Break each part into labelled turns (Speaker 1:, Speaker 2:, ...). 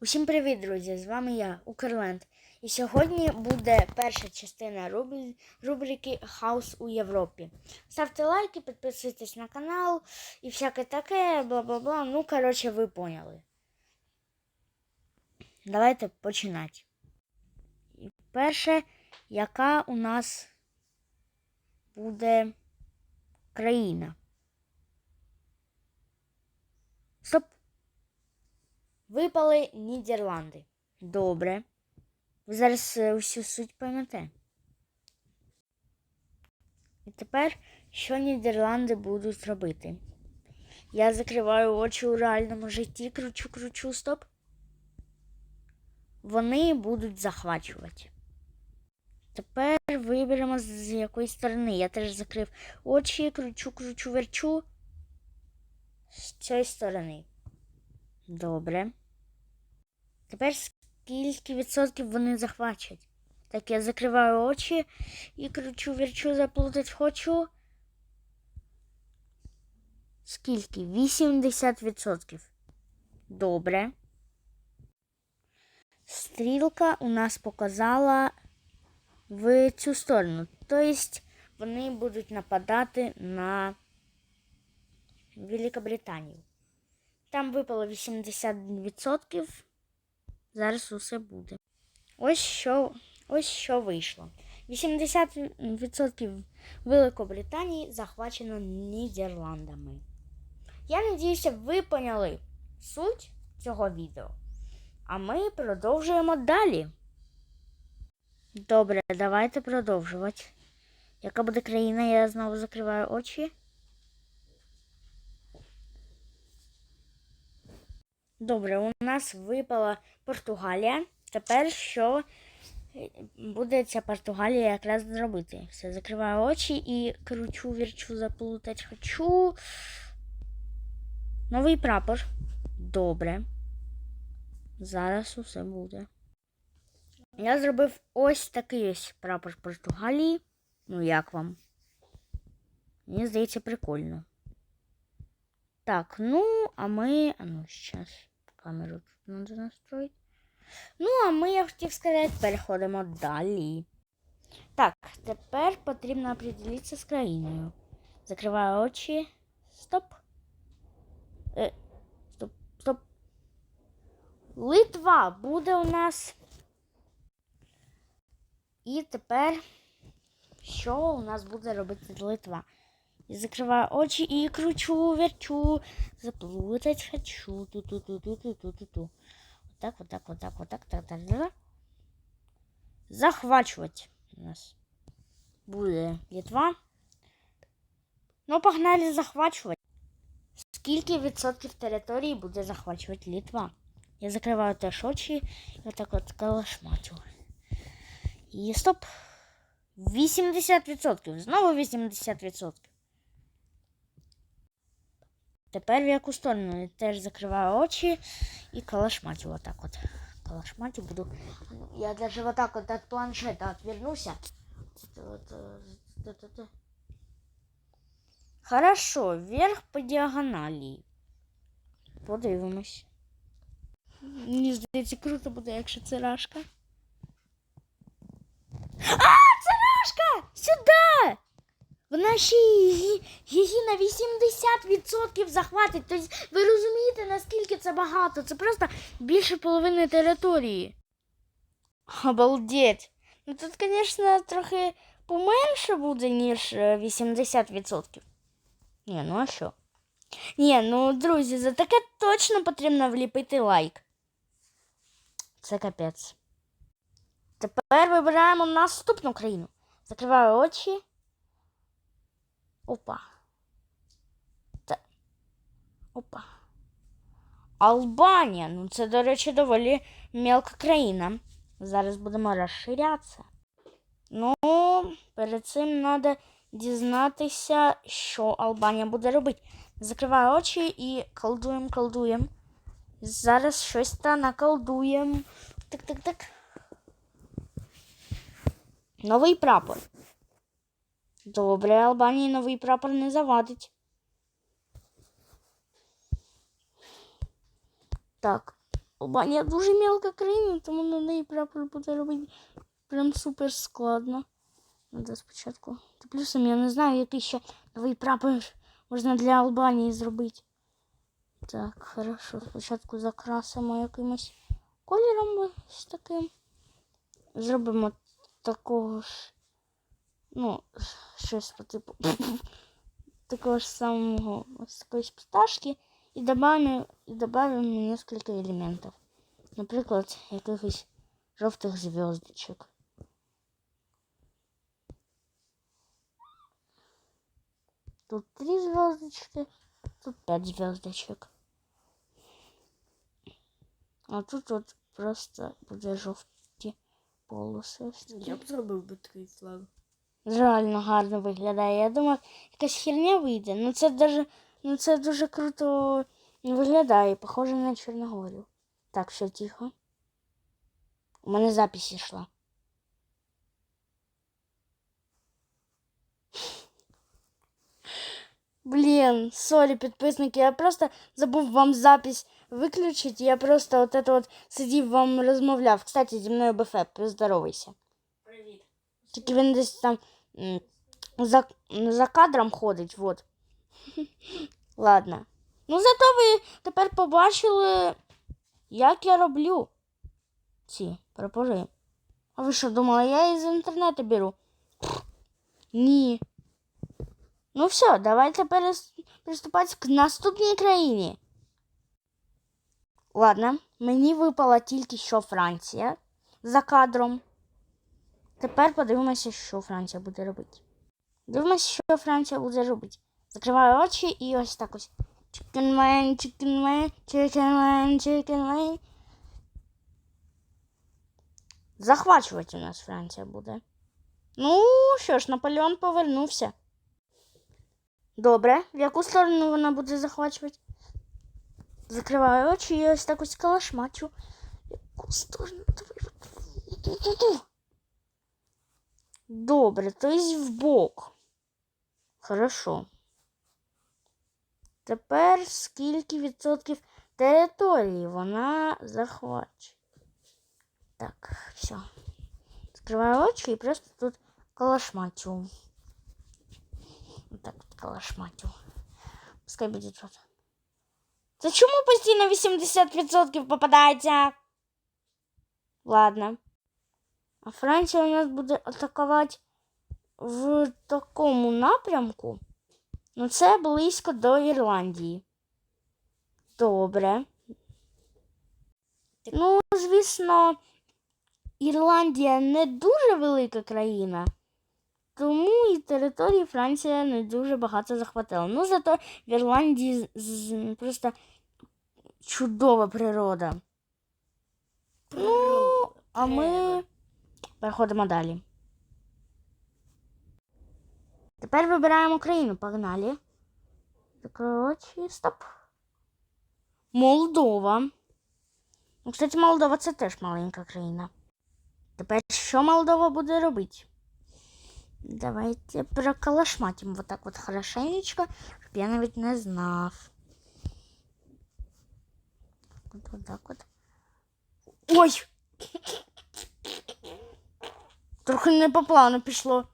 Speaker 1: Усім привіт, друзі! З вами я, Укрленд. І сьогодні буде перша частина рубрики Хаус у Європі. Ставте лайки, підписуйтесь на канал і всяке таке, бла-бла-бла. Ну, коротше, ви поняли. Давайте починати. І перше, яка у нас буде країна? Стоп! Випали Нідерланди. Добре. Ви зараз е, усю суть поймете. І тепер, що Нідерланди будуть робити? Я закриваю очі у реальному житті, кручу, кручу, стоп. Вони будуть захвачувати. Тепер виберемо з якої сторони. Я теж закрив очі, кручу, кручу, верчу. З цієї сторони. Добре. Тепер скільки відсотків вони захвачать? Так, я закриваю очі і кручу, вірчу, заплутать хочу. Скільки? 80%. Добре. Стрілка у нас показала в цю сторону. Тобто вони будуть нападати на Великобританію. Там випало 80%. Зараз усе буде. Ось що, ось що вийшло. 80% Великобританії захвачено Нідерландами. Я надіюся, ви поняли суть цього відео. А ми продовжуємо далі. Добре, давайте продовжувати. Яка буде країна? Я знову закриваю очі. Добре, у нас випала Португалія. Тепер що е, буде ця Португалія якраз зробити? Все, закриваю очі і кручу, вірчу, заплутать хочу. Новий прапор. Добре. Зараз усе буде. Я зробив ось такий ось прапор Португалії. Ну, як вам? Мені здається, прикольно. Так, ну, а ми. А ну, зараз камеру тут треба настроїти. Ну, а ми, я хотів сказати, переходимо далі. Так, тепер потрібно определитися з країною. Закриваю очі. Стоп. Е, стоп, стоп. Литва буде у нас. І тепер, що у нас буде робити Литва? Я закриваю очі і кручу, верчу, заплутать хочу. Ту-ту-ту-ту-ту-ту-ту-ту. Вот так, вот так, вот так, вот так, так, так, так. Захвачувати у нас буде Литва. Ну, погнали захвачувати. Скільки відсотків території буде захвачувати Литва? Я закриваю теж очі і отак от калашматю. І стоп. 80%. Знову 80%. Тепер в яку сторону? Я теж закриваю очі і калашматю отак от. Калашматю буду. Я даже вот так вот от планшета отвернуся. Вот, э, да-да-да. Хорошо, вверх по діагоналі. Подивимось. Мені здається, круто буде, якщо це рашка. А, це рашка! Сюди! Вона ще її, на 80% захватить. Тобто ви розумієте, наскільки це багато? Це просто більше половини території. Обалдеть. Ну тут, звісно, трохи поменше буде, ніж е, 80%. Ні, ну а що? Ні, ну, друзі, за таке точно потрібно вліпити лайк. Це капець. Тепер вибираємо наступну країну. Закриваю очі. Опа. Та... Опа. Албанія. Ну, це, до речі, доволі мелка країна. Зараз будемо розширятися. Ну, перед цим треба дізнатися, що Албанія буде робити. Закриваю очі і колдуємо, колдуємо. Зараз щось та наколдуємо. Так, так, так. Новий прапор. Добре, Албанії новий прапор не завадить. Так. Албанія дуже мелка країна, тому на неї прапор буде робити прям супер складно. Надо спочатку. Та плюсом я не знаю, який ще новий прапор можна для Албанії зробити. Так, хорошо. Спочатку закрасимо якимось кольором ось таким. Зробимо такого ж. Ну, щось по типу такого ж самого ось такої пташки і добавимо, і добавимо несколько елементів. Наприклад, якихось жовтих зв'язочок. Тут три звездочки, тут пять звездочек. А тут от просто буде жовті полоси. ось такі.
Speaker 2: Я б зробив би такий флаг.
Speaker 1: Реально гарно виглядає. Я думав, якась херня вийде. Ну це даже, ну це дуже круто виглядає, похоже на Чорногорію. Так, все тихо. У мене запись йшла. Блін, сорі, підписники, я просто забув вам запись виключити. Я просто от это от сидів вам розмовляв. Кстати, зі мною БФ, поздоровайся.
Speaker 2: Привіт.
Speaker 1: Тільки він десь там за, за кадром ходить, вот. Ладно. Ну, зато ви тепер побачили, як я роблю ці прапори. А ви що думали, я із інтернету беру? Ні. Ну все, давайте перес... к наступній країні. Ладно, мені випала тільки що Франція за кадром. Тепер подивимося, що Франція буде робити. Дивимося, що Франція буде робити. Закриваю очі і ось так ось. Chicken man, chicken man, chicken man, chicken man. Захвачувати у нас Франція буде. Ну, що ж, Наполеон повернувся. Добре, в яку сторону вона буде захвачувати? Закриваю очі і ось так ось калашмачу. В яку сторону? Добре, то есть в бок. Хорошо. Тепер скільки відсотків території вона захвачує? Так, все. Закриваю очі і просто тут калашматю. Так, калашматю. Пускай буде тут. Це чому постійно 80% попадається? Ладно. А Франція у нас буде атакувати в такому напрямку. Ну, це близько до Ірландії. Добре. Ну, звісно, Ірландія не дуже велика країна, тому і території Франція не дуже багато захватила. Ну, зато в Ірландії просто чудова природа. Ну, а ми переходимо далі. Тепер вибираємо країну. Погнали. Очі. Стоп. Молдова. Ну, кстати, Молдова це теж маленька країна. Тепер що Молдова буде робити? Давайте прокалашматимо вот так вот хорошенечко, щоб я навіть не знав. От, вот так от. Ой! Трохи не по плану пішло.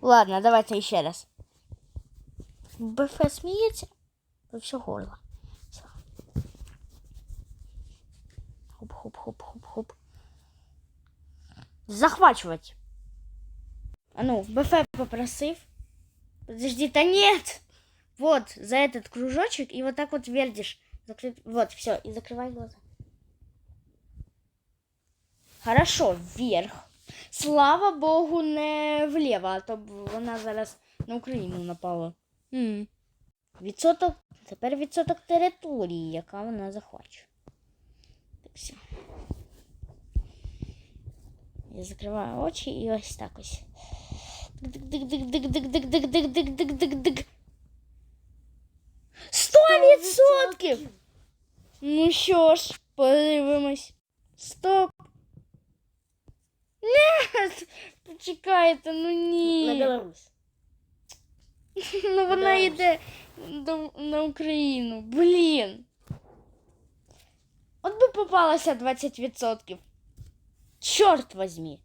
Speaker 1: Ладно, давайте ще раз. БФ сміється во все горло. Все. Хоп-хоп-хоп-хоп-хоп. Захвачивать. А ну, БФ попросив. Подожди, да нет. Вот, за этот кружочек и вот так вот вердишь. Закрыть. Вот, все, и закрывай глаза. Хорошо, вверх. Слава Богу, не вліво, а то б вона зараз на Україну напала. М. Відсоток. Тепер відсоток території, яка вона захвачує. Так все. Я закриваю очі і ось так ось. Дик-дик-дик-дик-дик-дик-дик-дик-дик-дик-дик-дик. Сто відсотків! Ну що ж, подивимось. Стоп. Нет! Почекайте, ну
Speaker 2: На
Speaker 1: ні.
Speaker 2: Білорусь.
Speaker 1: Ну вона йде до, на Україну. Блін. попалася 20%. Чорт возьмі.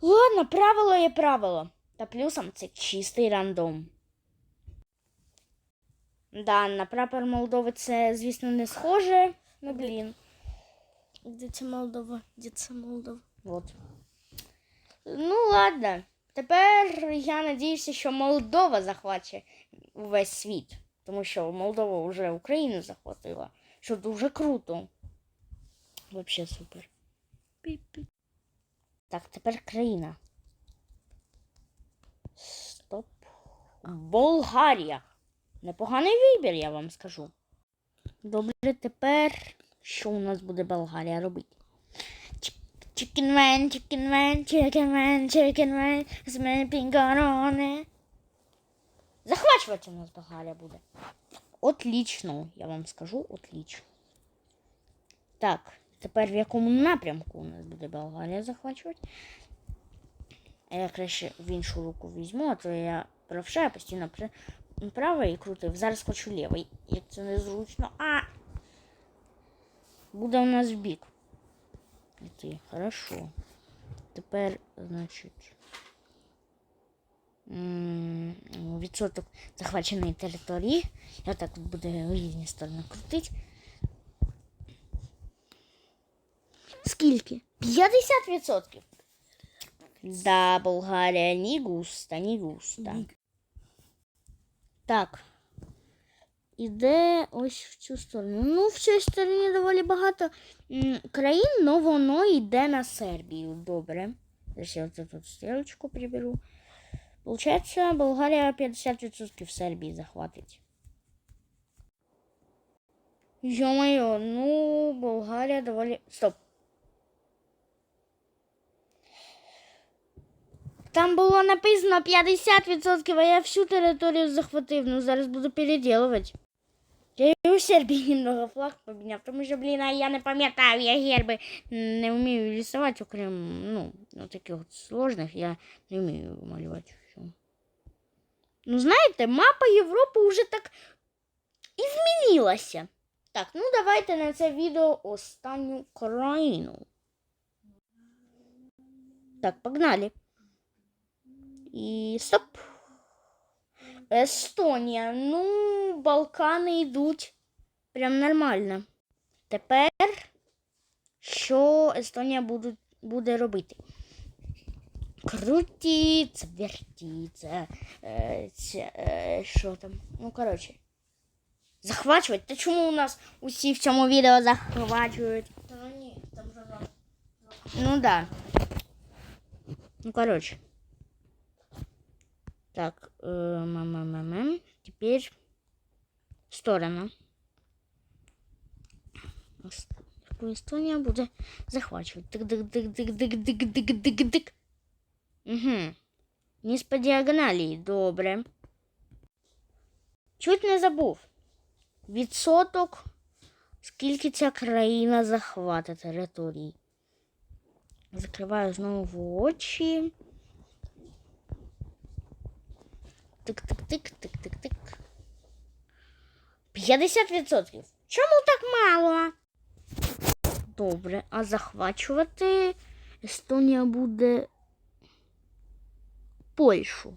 Speaker 1: Ладно, правило є правило. Та плюсом це чистий рандом. Да, на прапор Молдови це, звісно, не схоже. Ну, блін.
Speaker 2: Де це Молдова? Де це Молдова?
Speaker 1: Вот. Ну, ладно. Тепер я надіюся, що Молдова захваче увесь світ. Тому що Молдова вже Україну захватила. Що дуже круто. Вообще супер. Так, тепер країна. Стоп. Болгарія. Непоганий вибір, я вам скажу. Добре, тепер що у нас буде Болгарія робити? Chicken man, chicken man, chicken man, chicken man, smacking on Захвачувати у нас Болгарія буде. Отлично, я вам скажу, отлично. Так, тепер в якому напрямку у нас буде Болгарія захвачувати? А я краще в іншу руку візьму, а то я правша, я постійно правий крутив. Зараз хочу лівий. Як це незручно. А! Буде у нас в бік. Іти. Хорошо. Тепер, значить. м, Відсоток захваченої території. Я так от буду в різні сторони крутити. Скільки? 50%. Да, Болгарія, ні густа, ні густа.
Speaker 2: Ні.
Speaker 1: Так. Іде ось в цю сторону. Ну, в цій стороні доволі багато країн, але воно йде на Сербію. Добре. Зараз я тут стрілочку приберу. Получається, Болгарія 50% Сербії захватить. Ё-моё, ну, Болгарія доволі. Стоп. Там було написано 50%, а я всю територію захватив. Ну, зараз буду переделувати. Я і у Сербії немного флаг поміняв, тому що, блін, а я не пам'ятаю, я герби не вмію рисувати, окрім, ну, таких от сложних, я не вмію малювати. Ну, знаєте, мапа Європи вже так і змінилася. Так, ну давайте на це відео останню країну. Так, погнали. І стоп. Естонія. Ну, Балкани йдуть прям нормально. Тепер що Естонія буде, буде робити? Крутіться, вертіться. Е, е, що там? Ну, коротше. Захвачувати? Та чому у нас усі в цьому відео захвачують?
Speaker 2: Та ні, там же.
Speaker 1: Ну да. Ну, короче. Так, э, мам Теперь сторона. Ос- Яку Естонія буде захвачувати. Тик-дик-дик-дик-дик-дик-дик-дик-дик. Угу. Низ по діагоналі. Добре. Чуть не забув. Відсоток, скільки ця країна захватить території. Закриваю знову очі. Тик-тик-тик, тик-тик-тик. 50%. Чому так мало? Добре, а захвачувати Естонія буде Польщу.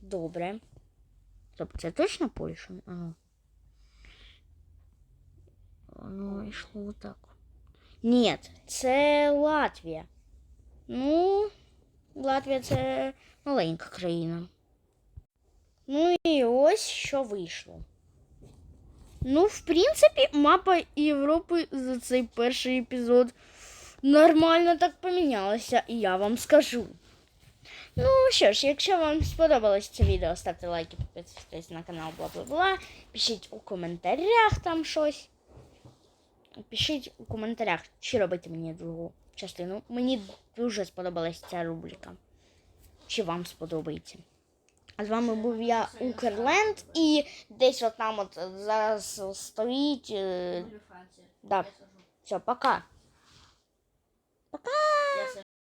Speaker 1: Добре. Тобто це точно Польща? Ага. Воно йшло отак. Ні, це Латвія. Ну, Латвія це маленька країна. Ну і ось що вийшло. Ну, в принципі, мапа Європи за цей перший епізод нормально так помінялася, і я вам скажу. Ну що ж, якщо вам сподобалось це відео, ставте лайки, підписуйтесь на канал, бла бла бла. Пишіть у коментарях там щось. Пишіть у коментарях, чи робити мені другу частину. Мені дуже сподобалась ця рубрика. Чи вам сподобається? А з вами був я Укрленд і десь от там от зараз стоїть. е, Да. Все, пока.
Speaker 2: Я